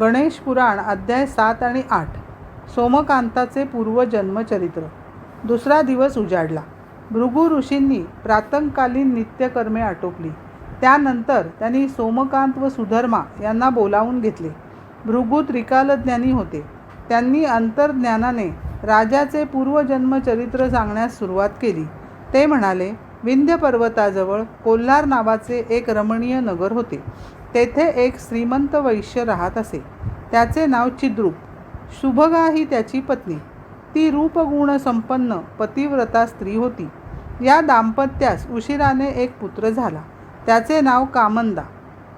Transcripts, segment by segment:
गणेश पुराण अध्याय सात आणि आठ. सोमकांताचे पूर्वजन्मचरित्र दुसरा दिवस उजाडला. भृगु ऋषींनी प्रातंकालीन नित्यकर्मे आटोपली. त्यानंतर त्यांनी सोमकांत व सुधर्मा यांना बोलावून घेतले. भृगु त्रिकालज्ञानी होते. त्यांनी अंतर्ज्ञानाने राजाचे पूर्वजन्मचरित्र सांगण्यास सुरुवात केली. ते म्हणाले विंध्य पर्वताजवळ कोल्हार नावाचे एक रमणीय नगर होते. तेथे एक श्रीमंत वैश्य राहत असे. त्याचे नाव चिद्रूप. शुभगा ही त्याची पत्नी. ती रूपगुण संपन्न पतिव्रता स्त्री होती. या दाम्पत्यास उशिराने एक पुत्र झाला. त्याचे नाव कामंदा.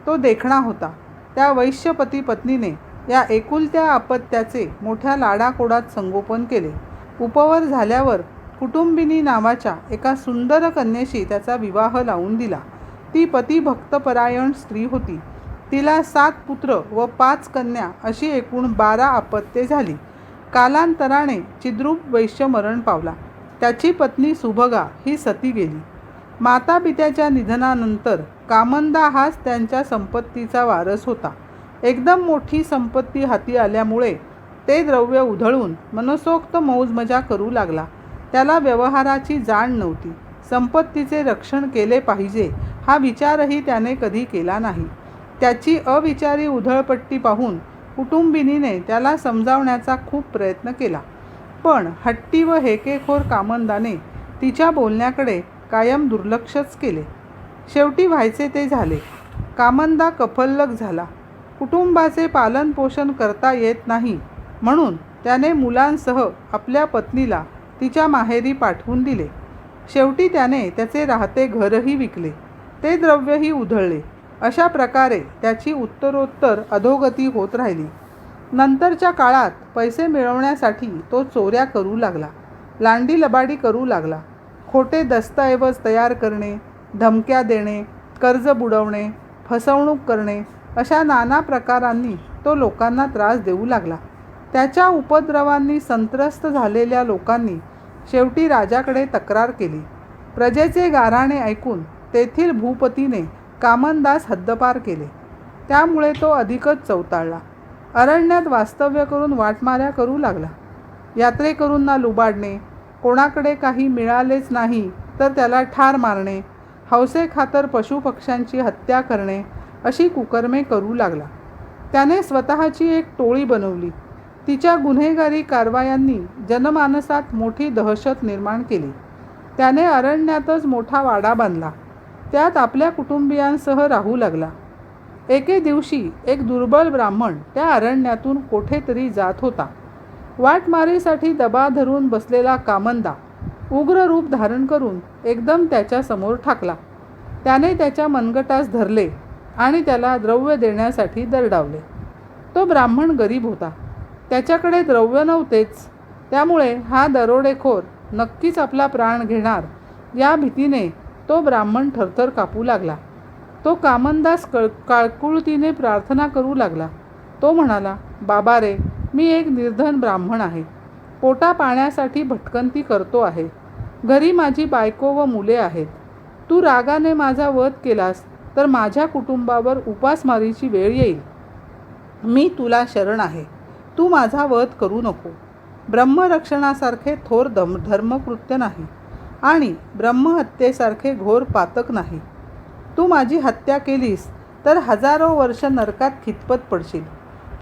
तो देखणा होता. त्या वैश्यपती पत्नीने या एकुलत्या अपत्याचे मोठ्या लाडाकोडात संगोपन केले. उपवर झाल्यावर कुटुंबिनी नावाच्या एका सुंदर कन्येशी त्याचा विवाह लावून दिला. ती पतिभक्तपरायण स्त्री होती. तिला सात पुत्र व पाच कन्या अशी एकूण बारा अपत्ये झाली. कालांतराने चिद्रूप वैश्य मरण पावला. त्याची पत्नी सुभगा ही सती गेली. माता पित्याच्या निधनानंतर कामंदा हाच त्यांच्या संपत्तीचा वारस होता. एकदम मोठी संपत्ती हाती आल्यामुळे ते द्रव्य उधळून मनसोक्त मौजमजा करू लागला. त्याला व्यवहाराची जाण नव्हती. संपत्तीचे रक्षण केले पाहिजे हा विचारही त्याने कधी केला नाही. त्याची अविचारी उधळपट्टी पाहून कुटुंबिनीने त्याला समजावण्याचा खूप प्रयत्न केला. पण हट्टी व हेकेखोर कामंदाने तिच्या बोलण्याकडे कायम दुर्लक्षच केले. शेवटी व्हायचे ते झाले. कामंदा कफल्लक झाला. कुटुंबाचे पालनपोषण करता येत नाही म्हणून त्याने मुलांसह आपल्या पत्नीला तिच्या माहेरी पाठवून दिले. शेवटी त्याने त्याचे राहते घरही विकले. ते द्रव्यही उधळले. अशा प्रकारे त्याची उत्तरोत्तर अधोगती होत राहिली. नंतरच्या काळात पैसे मिळवण्यासाठी तो चोऱ्या करू लागला. लांडी लबाडी करू लागला. खोटे दस्तऐवज तयार करणे धमक्या देणे कर्ज बुडवणे फसवणूक करणे अशा नाना प्रकारांनी तो लोकांना त्रास देऊ लागला. त्याच्या उपद्रवांनी संत्रस्त झालेल्या लोकांनी शेवटी राजाकडे तक्रार केली. प्रजेचे गाराणे ऐकून तेथील भूपतीने कामनदास हद्दपार केले. त्यामुळे तो अधिकच चवताळला अरण्यात वास्तव्य करून वाटमाऱ्या करू लागला. यात्रेकरूंना लुबाडणे कोणाकडे काही मिळालेच नाही तर त्याला ठार मारणे हौसेखातर पशुपक्ष्यांची हत्या करणे अशी कुकर्मे करू लागला. त्याने स्वतःची एक टोळी बनवली. तिच्या गुन्हेगारी कारवायांनी जनमानसात मोठी दहशत निर्माण केली. त्याने अरण्यातच मोठा वाडा बांधला. त्यात आपल्या कुटुंबियांसह राहू लागला. एके दिवशी एक दुर्बल ब्राह्मण त्या अरण्यातून कोठेतरी जात होता. वाटमारीसाठी दबा धरून बसलेला कामंदा उग्र रूप धारण करून एकदम त्याच्यासमोर ठाकला. त्याने त्याच्या मनगटास धरले आणि त्याला द्रव्य देण्यासाठी दरडावले. तो ब्राह्मण गरीब होता. त्याच्याकडे द्रव्य नव्हतेच. त्यामुळे हा दरोडेखोर नक्कीच आपला प्राण घेणार या भीतीने तो ब्राह्मण थरथर कापू लागला. तो कामनदास कळ काळकुळतीने प्रार्थना करू लागला. तो म्हणाला बाबा रे मी एक निर्धन ब्राह्मण आहे. पोटा पाण्यासाठी भटकंती करतो आहे. घरी माझी बायको व मुले आहेत. तू रागाने माझा वध केलास तर माझ्या कुटुंबावर उपासमारीची वेळ येईल. मी तुला शरण आहे. तू माझा वध करू नको. ब्रह्मरक्षणासारखे थोर धम धर्मकृत्य नाही. आणि ब्रह्महत्येसारखे घोर पातक नाही. तू माझी हत्या केलीस तर हजारो वर्ष नरकात खितपत पडशील.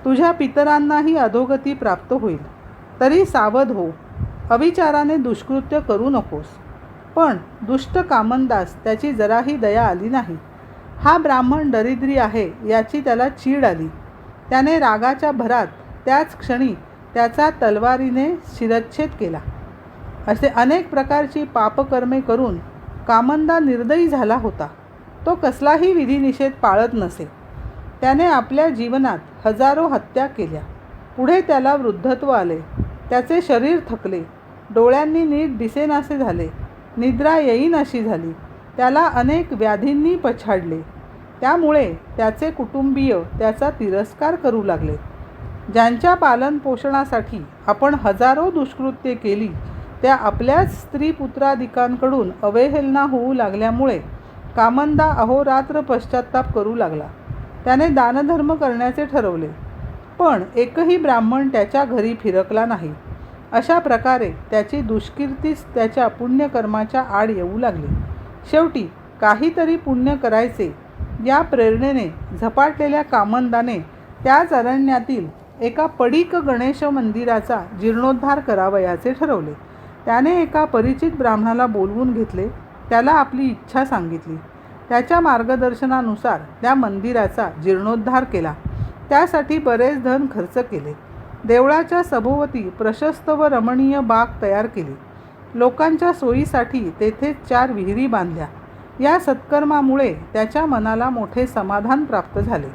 तुझ्या पितरांनाही अधोगती प्राप्त होईल. तरी सावध हो. अविचाराने दुष्कृत्य करू नकोस. पण दुष्ट कामनदास त्याची जराही दया आली नाही. हा ब्राह्मण दरिद्री आहे याची त्याला चीड आली. त्याने रागाच्या भरात त्याच क्षणी त्याचा तलवारीने शिरच्छेद केला. असे अनेक प्रकारची पापकर्मे करून कामंदा निर्दयी झाला होता. तो कसलाही विधिनिषेध पाळत नसे. त्याने आपल्या जीवनात हजारो हत्या केल्या. पुढे त्याला वृद्धत्व आले. त्याचे शरीर थकले. डोळ्यांनी नीट दिसेनासे झाले. निद्रा येईनाशी झाली. त्याला अनेक व्याधींनी पछाडले. त्यामुळे त्याचे कुटुंबीय त्याचा तिरस्कार करू लागले. ज्यांच्या पालनपोषणासाठी आपण हजारो दुष्कृत्ये केली त्या आपल्याच स्त्री पुत्राधिकांकडून अवहेलना होऊ लागल्यामुळे कामंदा अहोरात्र पश्चाताप करू लागला. त्याने दानधर्म करण्याचे ठरवले. पण एकही ब्राह्मण त्याच्या घरी फिरकला नाही. अशा प्रकारे त्याची दुष्कीर्तीच त्याच्या पुण्यकर्माच्या आड येऊ लागली. शेवटी काहीतरी पुण्य करायचे या प्रेरणेने झपाटलेल्या कामंदाने त्याच अरण्यातील एका पडीक गणेश मंदिराचा जीर्णोद्धार करावयाचे ठरवले. त्याने एका परिचित ब्राह्मणाला बोलवून घेतले त्याला आपली इच्छा सांगितली. त्याच्या मार्गदर्शनानुसार त्या मंदिराचा जीर्णोद्धार केला. त्यासाठी बरेच धन खर्च केले. देवळाच्या सभोवती प्रशस्त व रमणीय बाग तयार केली. लोकांच्या सोयीसाठी तेथे चार विहिरी बांधल्या. या सत्कर्मामुळे त्याच्या मनाला मोठे समाधान प्राप्त झाले.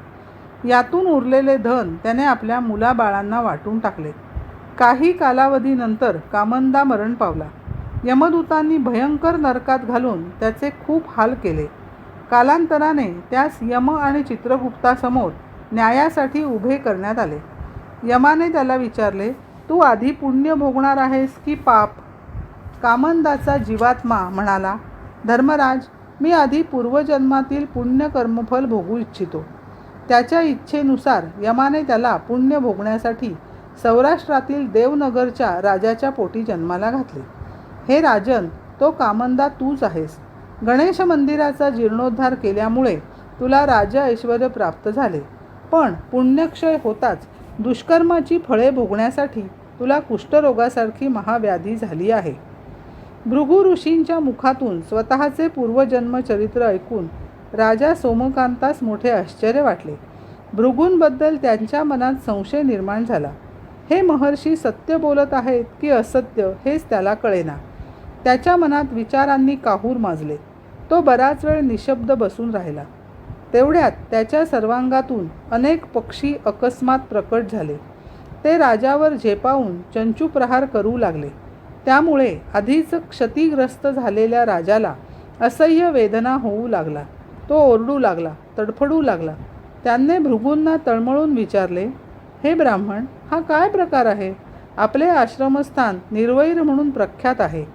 यातून उरलेले धन त्याने आपल्या मुलाबाळांना वाटून टाकले. काही कालावधीनंतर कामंदा मरण पावला. यमदूतांनी भयंकर नरकात घालून त्याचे खूप हाल केले. कालांतराने त्यास यम आणि चित्रगुप्तासमोर न्यायासाठी उभे करण्यात आले. यमाने त्याला विचारले तू आधी पुण्य भोगणार आहेस की पाप? कामंदाचा जीवात्मा म्हणाला धर्मराज मी आधी पूर्वजन्मातील पुण्य कर्मफल भोगू इच्छितो. त्याच्या इच्छेनुसार यमाने त्याला पुण्य भोगण्यासाठी सौराष्ट्रातील देवनगरच्या राजाच्या पोटी जन्माला घातले. हे राजन तो कामंदा तूच आहेस. गणेश मंदिराचा जीर्णोद्धार केल्यामुळे तुला राज ऐश्वर प्राप्त झाले. पण पुण्यक्षय होताच दुष्कर्माची फळे भोगण्यासाठी तुला कुष्ठरोगासारखी महाव्याधी झाली आहे. भृगु ऋषींच्या मुखातून स्वतःचे पूर्वजन्म चरित्र ऐकून राजा सोमकांतास मोठे आश्चर्य वाटले. भृगूंबद्दल त्यांच्या मनात संशय निर्माण झाला. हे महर्षी सत्य बोलत आहेत की असत्य हेच त्याला कळेना. त्याच्या मनात विचारांनी काहूर माजले. तो बराच वेळ निशब्द बसून राहिला. तेवढ्यात त्याच्या सर्वांगातून अनेक पक्षी अकस्मात प्रकट झाले. ते राजावर झेपावून चंचू प्रहार करू लागले. त्यामुळे आधीच क्षतिग्रस्त झालेल्या राजाला असह्य वेदना होऊ लागला. तो ओरडू लागला तडफडू लागला. त्यांनी भृगूंना तळमळून विचारले हे ब्राह्मण हा काय प्रकार आहे? आपले आश्रमस्थान निर्वैर म्हणून प्रख्यात आहे.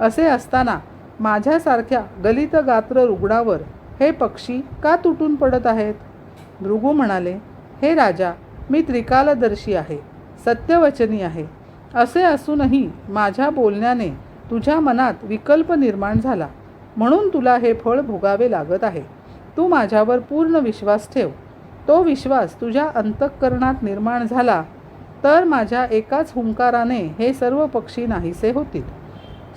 असे असताना माझ्यासारख्या गलित गात्र रुग्णावर हे पक्षी का तुटून पडत आहेत? भृगू म्हणाले हे राजा मी त्रिकालदर्शी आहे सत्यवचनी आहे. असे असूनही माझ्या बोलण्याने तुझ्या मनात विकल्प निर्माण झाला. म्हणून तुला हे फळ भोगावे लागत आहे. तू माझ्यावर पूर्ण विश्वास ठेव. तो विश्वास तुझ्या अंतःकरणात निर्माण झाला तर माझ्या एकाच हुंकाराने हे सर्व पक्षी नाहीसे होतील.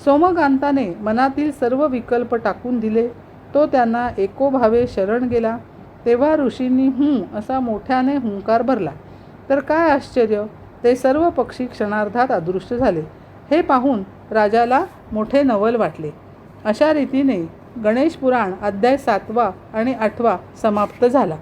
सोमकांताने मनातील सर्व विकल्प टाकून दिले. तो त्यांना एकोभावे शरण गेला. तेव्हा ऋषींनी हूं असा मोठ्याने हुंकार भरला. तर काय आश्चर्य! ते सर्व पक्षी क्षणार्धात अदृश्य झाले. हे पाहून राजाला मोठे नवल वाटले. अशा रीतीने गणेश पुराण अध्याय सातवा आणि आठवा समाप्त झाला.